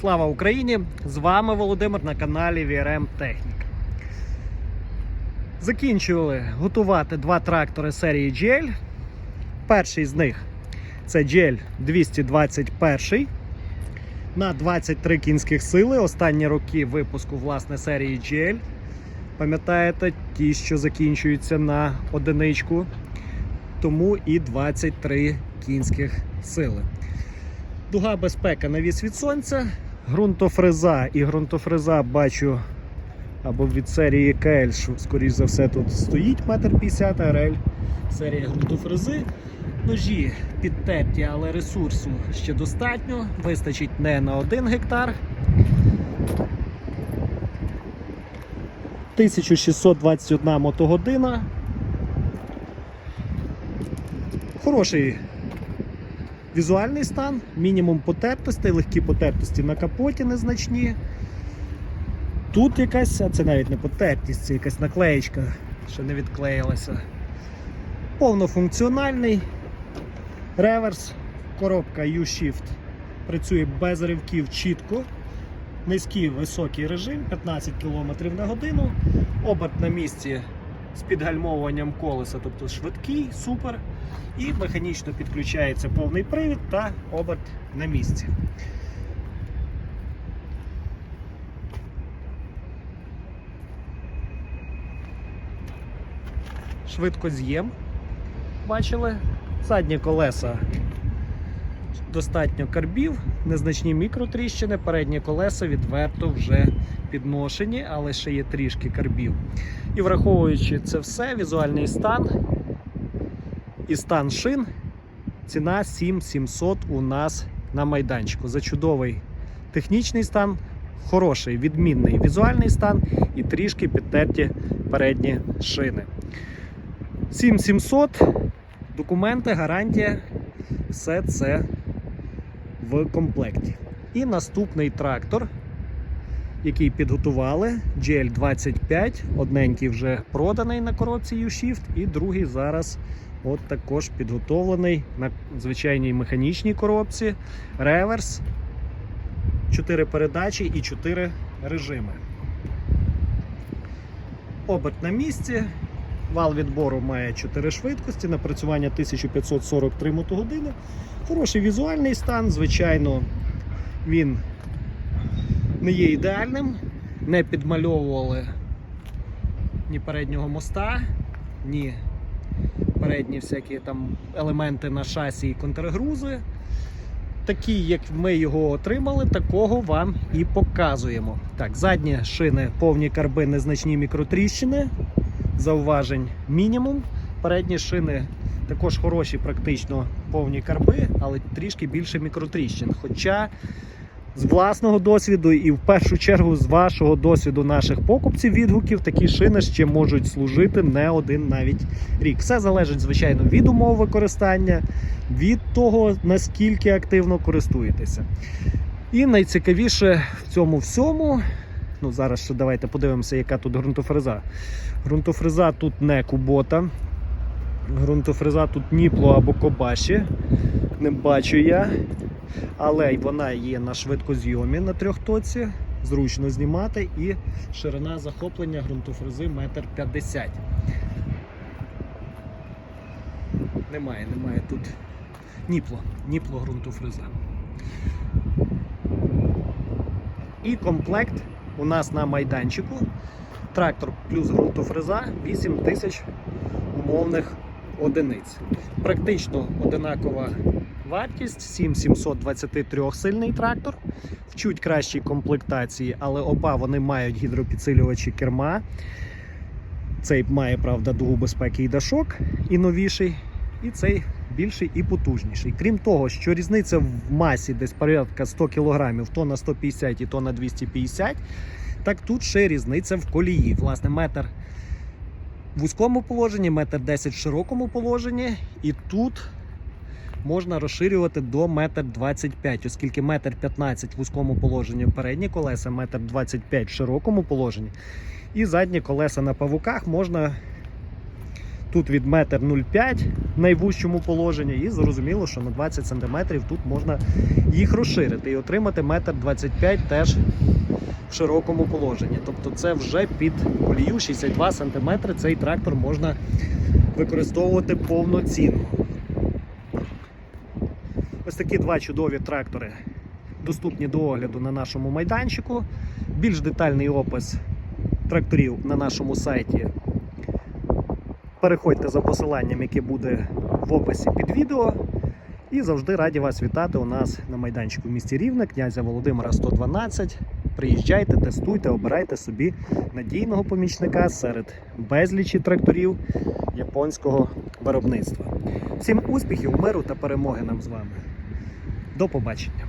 Слава Україні! З вами Володимир на каналі VRM Технік. Закінчували готувати два трактори серії GL. Перший з них це GL 221 на 23 кінських сили. Останні роки випуску власне серії GL. Пам'ятаєте, ті, що закінчуються на одиничку, тому і 23 кінських сили. Дуга безпека навіс від сонця, ґрунтофреза і ґрунтофреза бачу або від серії КЛ, що, скоріш за все, тут стоїть 1,50 м, РЛ серія ґрунтофрези. Ножі підтерті, але ресурсу ще достатньо. Вистачить не на 1 гектар. 1621 мотогодина. Хороший візуальний стан, мінімум потертостей, легкі потертості на капоті незначні. Тут якась, а це навіть не потертість, це якась наклеєчка, що не відклеїлася. Повнофункціональний реверс, коробка U-Shift працює без ривків чітко. Низький високий режим 15 км на годину, оберт на місці з підгальмовуванням колеса, тобто швидкий, супер. І механічно підключається повний привід та оберт на місці. Швидкоз'єм. Бачили? Задні колеса достатньо карбів, незначні мікротріщини, передні колеса відверто вже підношені, але ще є трішки карбів. І враховуючи це все, візуальний стан і стан шин, ціна 7700 у нас на майданчику. За чудовий технічний стан, хороший, відмінний візуальний стан і трішки підтерті передні шини. 7700, документи, гарантія, все це в комплекті. І наступний трактор, який підготували, GL25, одненький вже проданий на коробці U-Shift, і другий зараз от також підготовлений на звичайній механічній коробці. Реверс, 4 передачі і 4 режими. Оберт на місці. Вал відбору має 4 швидкості, напрацювання 1543 мотогодини. Хороший візуальний стан, звичайно, він не є ідеальним. Не підмальовували ні переднього моста, ні передні всякі там елементи на шасі і контргрузи. Такі, як ми його отримали, такого вам і показуємо. Так, задні шини, повні карби, незначні мікротріщини. Зауважень мінімум. Передні шини також хороші, практично повні карби, але трішки більше мікротріщин. Хоча з власного досвіду і в першу чергу з вашого досвіду наших покупців відгуків, такі шини ще можуть служити не один навіть рік. Все залежить, звичайно, від умов використання, від того, наскільки активно користуєтеся. І найцікавіше в цьому всьому. Ну, зараз ще давайте подивимося, яка тут ґрунтофреза. Ґрунтофреза тут не кубота. Ґрунтофреза тут ніпло або кобаші. Не бачу я. Але вона є на швидкозйомі на трьохтоці. Зручно знімати і ширина захоплення ґрунтофрези 1,50 м. Немає, немає тут ніпло, ніпло ґрунтофреза. І комплект у нас на майданчику. Трактор плюс ґрунтофреза 8 тисяч умовних одиниць. Практично одинакова вартість 7723 сильний трактор. В чуть кращій комплектації, але оба вони мають гідропідсилювачі керма. Цей має, правда, дугу безпеки і дашок і новіший, і цей більший і потужніший. Крім того, що різниця в масі десь порядка 100 кг, то на 150 і то на 250 так тут ще різниця в колії. Власне, метр в вузькому положенні, метр 10 в широкому положенні, і тут можна розширювати до метр 25, оскільки метр 15 в вузькому положенні передні колеса, метр 25 в широкому положенні. І задні колеса на павуках можна Тут від 1,05 м в найвужчому положенні, і зрозуміло, що на 20 см тут можна їх розширити і отримати 1,25 м теж в широкому положенні. Тобто це вже під колію 62 см цей трактор можна використовувати повноцінно. Ось такі два чудові трактори доступні до огляду на нашому майданчику. Більш детальний опис тракторів на нашому сайті. Переходьте за посиланням, яке буде в описі під відео. І завжди раді вас вітати у нас на майданчику в місті Рівне, князя Володимира 112. Приїжджайте, тестуйте, обирайте собі надійного помічника серед безлічі тракторів японського виробництва. Всім успіхів, миру та перемоги нам з вами. До побачення!